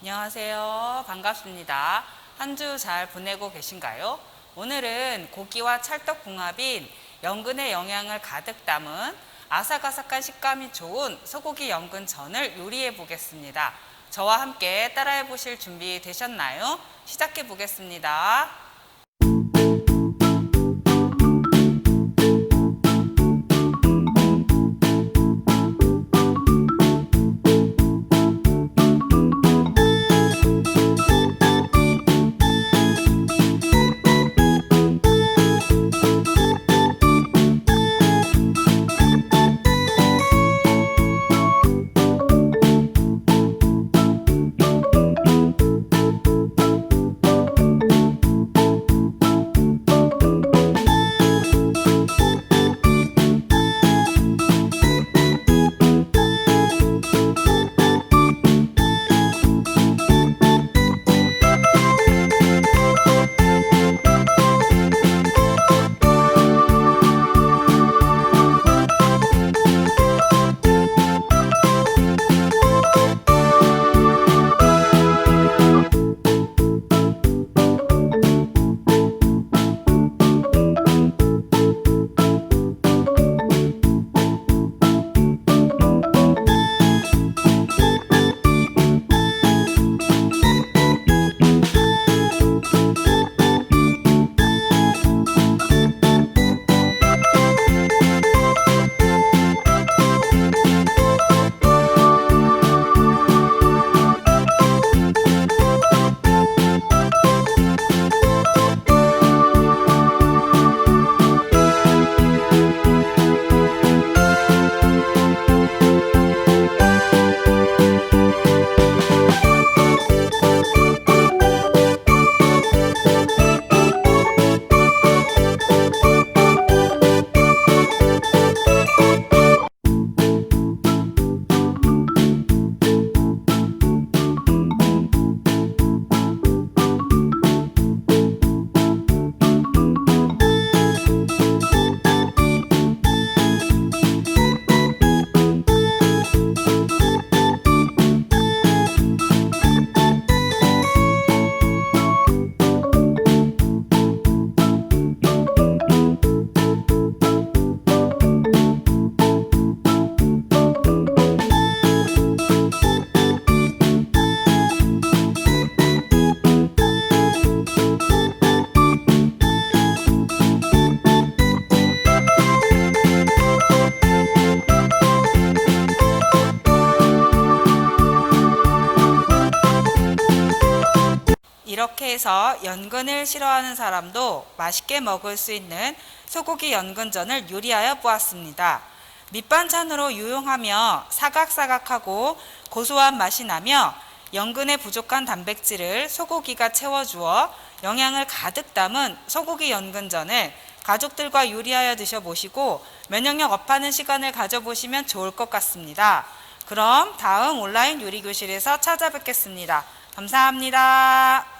안녕하세요. 반갑습니다. 한 주 잘 보내고 계신가요? 오늘은 고기와 찰떡 궁합인 연근의 영양을 가득 담은 아삭아삭한 식감이 좋은 소고기 연근전을 요리해 보겠습니다. 저와 함께 따라해 보실 준비 되셨나요? 시작해 보겠습니다. 이렇게 해서 연근을 싫어하는 사람도 맛있게 먹을 수 있는 소고기 연근전을 요리하여 보았습니다. 밑반찬으로 유용하며 사각사각하고 고소한 맛이 나며 연근에 부족한 단백질을 소고기가 채워주어 영양을 가득 담은 소고기 연근전을 가족들과 요리하여 드셔보시고 면역력 업하는 시간을 가져보시면 좋을 것 같습니다. 그럼 다음 온라인 요리 교실에서 찾아뵙겠습니다. 감사합니다.